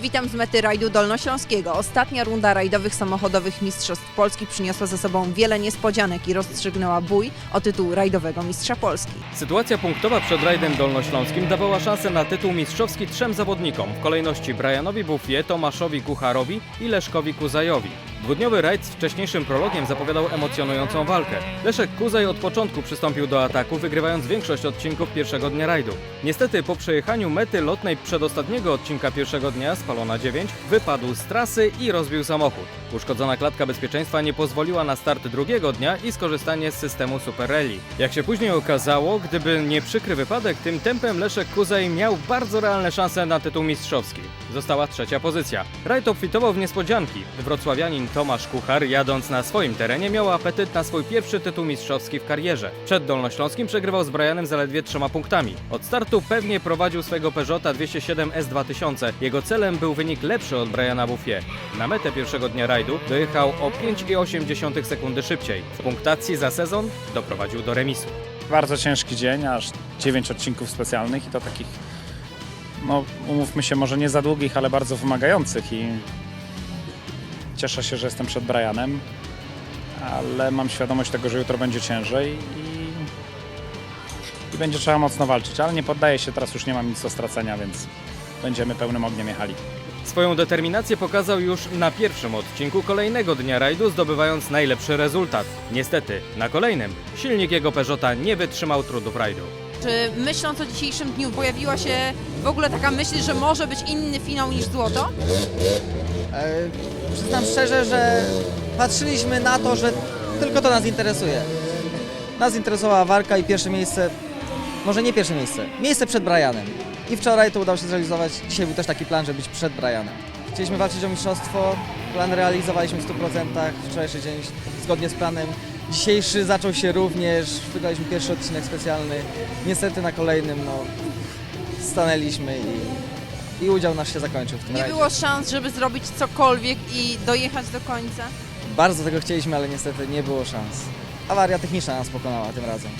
Witam z mety rajdu dolnośląskiego. Ostatnia runda rajdowych samochodowych mistrzostw Polski przyniosła ze sobą wiele niespodzianek i rozstrzygnęła bój o tytuł rajdowego mistrza Polski. Sytuacja punktowa przed rajdem dolnośląskim dawała szansę na tytuł mistrzowski trzem zawodnikom w kolejności Brianowi Buffie, Tomaszowi Kucharowi i Leszkowi Kuzajowi. Dwudniowy rajd z wcześniejszym prologiem zapowiadał emocjonującą walkę. Leszek Kuzaj od początku przystąpił do ataku, wygrywając większość odcinków pierwszego dnia rajdu. Niestety po przejechaniu mety lotnej przedostatniego odcinka pierwszego dnia, spalona 9, wypadł z trasy i rozbił samochód. Uszkodzona klatka bezpieczeństwa nie pozwoliła na start drugiego dnia i skorzystanie z systemu Super Rally. Jak się później okazało, gdyby nie przykry wypadek, tym tempem Leszek Kuzaj miał bardzo realne szanse na tytuł mistrzowski. Została trzecia pozycja. Rajd obfitował w niespodzianki. Wrocławianin Tomasz Kuchar, jadąc na swoim terenie, miał apetyt na swój pierwszy tytuł mistrzowski w karierze. Przed Dolnośląskim przegrywał z Brianem zaledwie trzema punktami. Od startu pewnie prowadził swojego Peugeota 207 S2000. Jego celem był wynik lepszy od Briana Buffie. Na metę pierwszego dnia rajdu dojechał o 5,8 sekundy szybciej. W punktacji za sezon doprowadził do remisu. Bardzo ciężki dzień, aż 9 odcinków specjalnych i to takich, no umówmy się, może nie za długich, ale bardzo wymagających i cieszę się, że jestem przed Brianem, ale mam świadomość tego, że jutro będzie ciężej i, i będzie trzeba mocno walczyć, ale nie poddaję się, teraz już nie mam nic do stracenia, więc będziemy pełnym ogniem jechali. Swoją determinację pokazał już na pierwszym odcinku kolejnego dnia rajdu, zdobywając najlepszy rezultat. Niestety, na kolejnym silnik jego Peugeota nie wytrzymał trudów rajdu. Czy myśląc o dzisiejszym dniu pojawiła się w ogóle taka myśl, że może być inny finał niż złoto? E, przyznam szczerze, że patrzyliśmy na to, że tylko to nas interesuje. Nas interesowała walka i pierwsze miejsce, może nie pierwsze miejsce, miejsce przed Brianem. I wczoraj to udało się zrealizować. Dzisiaj był też taki plan, żeby być przed Brianem. Chcieliśmy walczyć o mistrzostwo, plan realizowaliśmy w 100%, wczorajszy dzień zgodnie z planem. Dzisiejszy zaczął się również, wygraliśmy pierwszy odcinek specjalny. Niestety na kolejnym no, stanęliśmy i, i udział nasz się zakończył w tym Nie rajdzie. było szans, żeby zrobić cokolwiek i dojechać do końca? Bardzo tego chcieliśmy, ale niestety nie było szans. Awaria techniczna nas pokonała tym razem.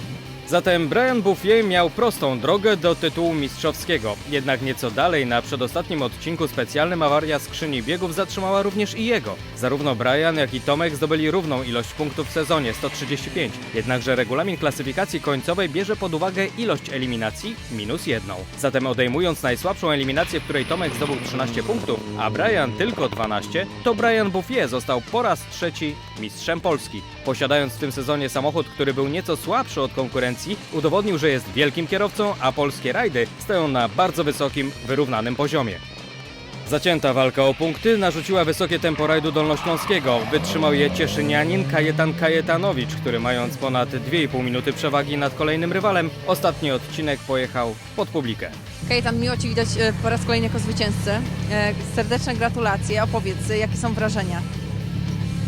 Zatem Brian Bouffier miał prostą drogę do tytułu mistrzowskiego. Jednak nieco dalej, na przedostatnim odcinku specjalnym awaria skrzyni biegów zatrzymała również i jego. Zarówno Brian, jak i Tomek zdobyli równą ilość punktów w sezonie 135. Jednakże regulamin klasyfikacji końcowej bierze pod uwagę ilość eliminacji minus jedną. Zatem odejmując najsłabszą eliminację, w której Tomek zdobył 13 punktów, a Brian tylko 12, to Brian Bouffier został po raz trzeci mistrzem Polski. Posiadając w tym sezonie samochód, który był nieco słabszy od konkurencji, udowodnił, że jest wielkim kierowcą, a polskie rajdy stoją na bardzo wysokim, wyrównanym poziomie. Zacięta walka o punkty narzuciła wysokie tempo rajdu dolnośląskiego. Wytrzymał je cieszynianin Kajetan Kajetanowicz, który mając ponad 2,5 minuty przewagi nad kolejnym rywalem, ostatni odcinek pojechał pod publikę. Kajetan, miło Ci widać e, po raz kolejny jako zwycięzcę. E, Serdeczne gratulacje. Opowiedz, e, jakie są wrażenia?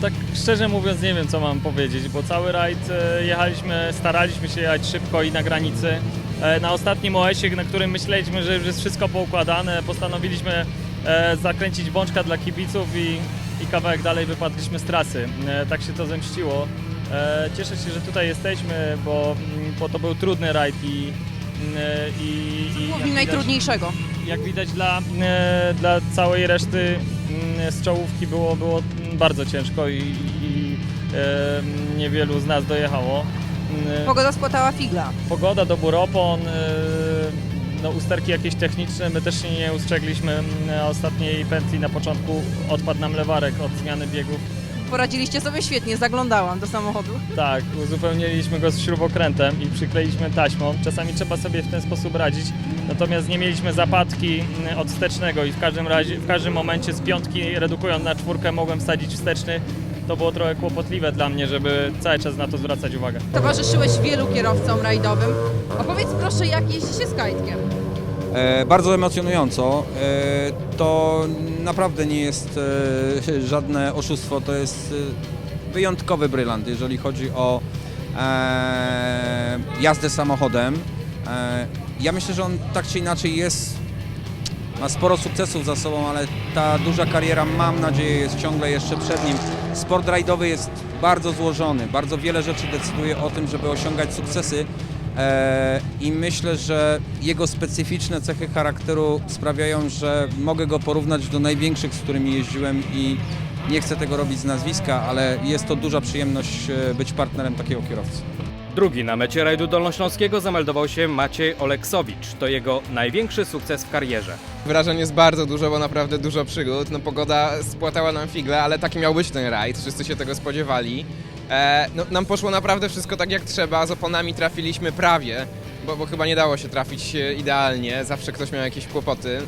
Tak szczerze mówiąc nie wiem co mam powiedzieć, bo cały rajd e, jechaliśmy, staraliśmy się jechać szybko i na granicy. E, Na ostatnim OS-ie, na którym myśleliśmy, że już jest wszystko poukładane, postanowiliśmy e, zakręcić bączka dla kibiców i, i kawałek dalej wypadliśmy z trasy. Tak się to zemściło. Cieszę się, że tutaj jesteśmy, bo, mm, bo to był trudny rajd i, mm, i, i widać- najtrudniejszego. jak widać dla, e, dla całej reszty mm, z czołówki było, było mm, bardzo ciężko i, i e, niewielu z nas dojechało. Mm, Pogoda spłatała figla. Pogoda, dobór opon, e, no usterki jakieś techniczne, my też się nie ustrzegliśmy mm, na ostatniej pętli na początku odpadł nam lewarek od zmiany biegów. Poradziliście sobie świetnie, zaglądałam do samochodu. Tak, uzupełniliśmy go z śrubokrętem i przykleiliśmy taśmą. Czasami trzeba sobie w ten sposób radzić, natomiast nie mieliśmy zapadki mm, od wstecznego i w każdym razie, w każdym momencie z piątki redukując na czwórkę mogłem wsadzić wsteczny. To było trochę kłopotliwe dla mnie, żeby cały czas na to zwracać uwagę. Towarzyszyłeś wielu kierowcom rajdowym. Opowiedz proszę, jak jeździ się z kajtkiem. E, bardzo emocjonująco. E, to naprawdę nie jest e, żadne oszustwo, to jest wyjątkowy brylant, jeżeli chodzi o jazdę samochodem. Ja myślę, że on tak czy inaczej jest, ma sporo sukcesów za sobą, ale ta duża kariera, mam nadzieję, jest ciągle jeszcze przed nim. Sport rajdowy jest bardzo złożony, bardzo wiele rzeczy decyduje o tym, żeby osiągać sukcesy. E, I myślę, że jego specyficzne cechy charakteru sprawiają, że mogę go porównać do największych, z którymi jeździłem i nie chcę tego robić z nazwiska, ale jest to duża przyjemność e, być partnerem takiego kierowcy. Drugi na mecie rajdu dolnośląskiego zameldował się Maciej Oleksowicz. To jego największy sukces w karierze. Wrażeń jest bardzo dużo, bo naprawdę dużo przygód. No pogoda spłatała nam figle, ale taki miał być ten rajd, wszyscy się tego spodziewali. E, no, nam poszło naprawdę wszystko tak jak trzeba, z oponami trafiliśmy prawie, bo, bo chyba nie dało się trafić e, idealnie, zawsze ktoś miał jakieś kłopoty.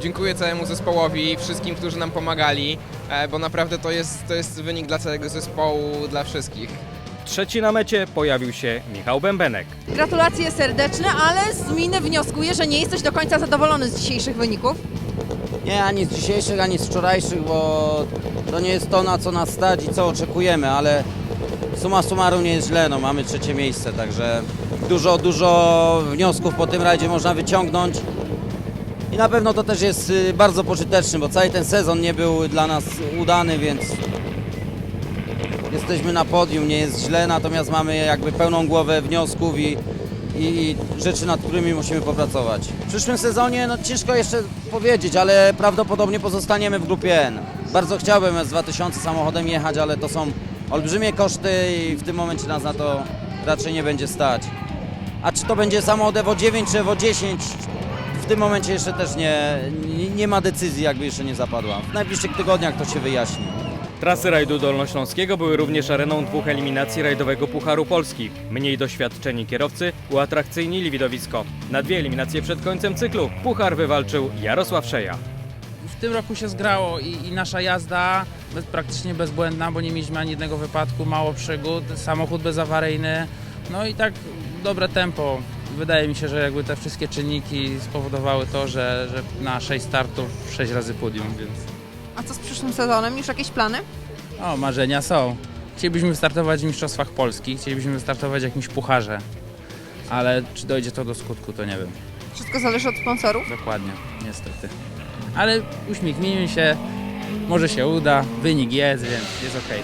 Dziękuję całemu zespołowi, wszystkim, którzy nam pomagali, e, bo naprawdę to jest, to jest wynik dla całego zespołu, dla wszystkich. Trzeci na mecie pojawił się Michał Bębenek. Gratulacje serdeczne, ale z miny wnioskuję, że nie jesteś do końca zadowolony z dzisiejszych wyników. Nie, ani z dzisiejszych, ani z wczorajszych, bo to nie jest to, na co nas stać i co oczekujemy, ale suma summarum nie jest źle, no mamy trzecie miejsce, także dużo, dużo wniosków po tym rajdzie można wyciągnąć i na pewno to też jest y, bardzo pożyteczny, bo cały ten sezon nie był dla nas udany, więc jesteśmy na podium, nie jest źle, natomiast mamy jakby pełną głowę wniosków i, i, rzeczy, nad którymi musimy popracować. W przyszłym sezonie no, ciężko jeszcze powiedzieć, ale prawdopodobnie pozostaniemy w grupie N. Bardzo chciałbym z 2000 samochodem jechać, ale to są olbrzymie koszty i w tym momencie nas na to raczej nie będzie stać. A czy to będzie samochód Evo 9 czy Evo 10, w tym momencie jeszcze też nie, nie, nie ma decyzji, jakby jeszcze nie zapadła. W najbliższych tygodniach to się wyjaśni. Trasy rajdu dolnośląskiego były również areną dwóch eliminacji rajdowego Pucharu Polski. Mniej doświadczeni kierowcy uatrakcyjnili widowisko. Na dwie eliminacje przed końcem cyklu Puchar wywalczył Jarosław Szeja. w tym roku się zgrało i, i nasza jazda bez, praktycznie bezbłędna, bo nie mieliśmy ani jednego wypadku, mało przygód, samochód bezawaryjny, no i tak dobre tempo. Wydaje mi się, że jakby te wszystkie czynniki spowodowały to, że, że na 6 startów 6 razy podium, więc A co z przyszłym sezonem? Już jakieś plany? o, marzenia są. Chcielibyśmy wystartować w Mistrzostwach Polski, chcielibyśmy wystartować w jakimś pucharze, ale czy dojdzie to do skutku, to nie wiem. Wszystko zależy od sponsorów. Dokładnie, niestety. Ale uśmiechnijmy się, może się uda, wynik jest, więc jest okej.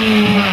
Mm-hmm.